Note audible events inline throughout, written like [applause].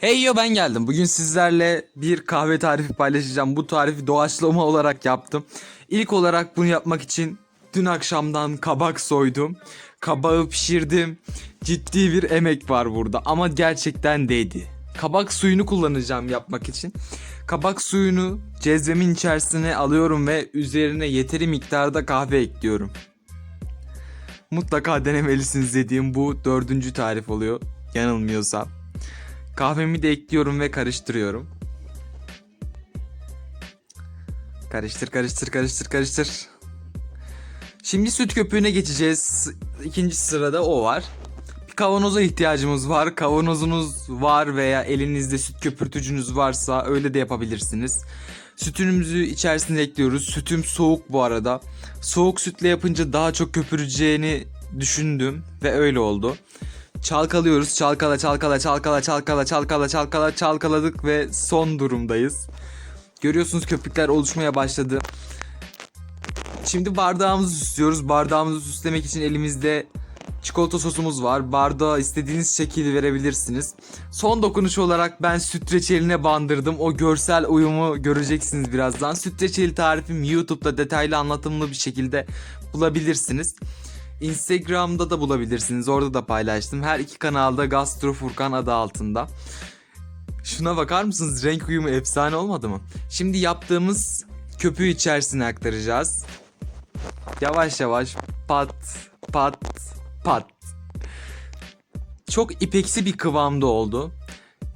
Hey yo ben geldim. Bugün sizlerle bir kahve tarifi paylaşacağım. Bu tarifi doğaçlama olarak yaptım. İlk olarak bunu yapmak için dün akşamdan kabak soydum. Kabağı pişirdim. Ciddi bir emek var burada ama gerçekten değdi. Kabak suyunu kullanacağım yapmak için. Kabak suyunu cezvemin içerisine alıyorum ve üzerine yeteri miktarda kahve ekliyorum. Mutlaka denemelisiniz dediğim bu dördüncü tarif oluyor. Yanılmıyorsam. Kahvemi de ekliyorum ve karıştırıyorum. Karıştır karıştır karıştır karıştır. Şimdi süt köpüğüne geçeceğiz. İkinci sırada o var. Bir kavanoza ihtiyacımız var. Kavanozunuz var veya elinizde süt köpürtücünüz varsa öyle de yapabilirsiniz. Sütümüzü içerisine ekliyoruz. Sütüm soğuk bu arada. Soğuk sütle yapınca daha çok köpüreceğini düşündüm ve öyle oldu. Çalkalıyoruz. Çalkala çalkala çalkala çalkala çalkala çalkala çalkaladık ve son durumdayız. Görüyorsunuz köpükler oluşmaya başladı. Şimdi bardağımızı süslüyoruz. Bardağımızı süslemek için elimizde çikolata sosumuz var. Bardağa istediğiniz şekil verebilirsiniz. Son dokunuş olarak ben süt reçeline bandırdım. O görsel uyumu göreceksiniz birazdan. Süt reçeli tarifim YouTube'da detaylı anlatımlı bir şekilde bulabilirsiniz. Instagram'da da bulabilirsiniz. Orada da paylaştım. Her iki kanalda Gastro Furkan adı altında. Şuna bakar mısınız? Renk uyumu efsane olmadı mı? Şimdi yaptığımız köpüğü içerisine aktaracağız. Yavaş yavaş pat pat pat. Çok ipeksi bir kıvamda oldu.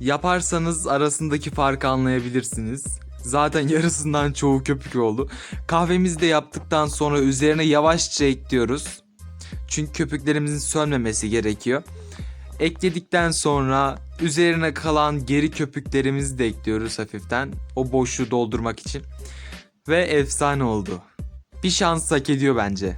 Yaparsanız arasındaki farkı anlayabilirsiniz. Zaten [laughs] yarısından çoğu köpük oldu. Kahvemizi de yaptıktan sonra üzerine yavaşça ekliyoruz. Çünkü köpüklerimizin sönmemesi gerekiyor. Ekledikten sonra üzerine kalan geri köpüklerimizi de ekliyoruz hafiften. O boşluğu doldurmak için. Ve efsane oldu. Bir şans hak ediyor bence.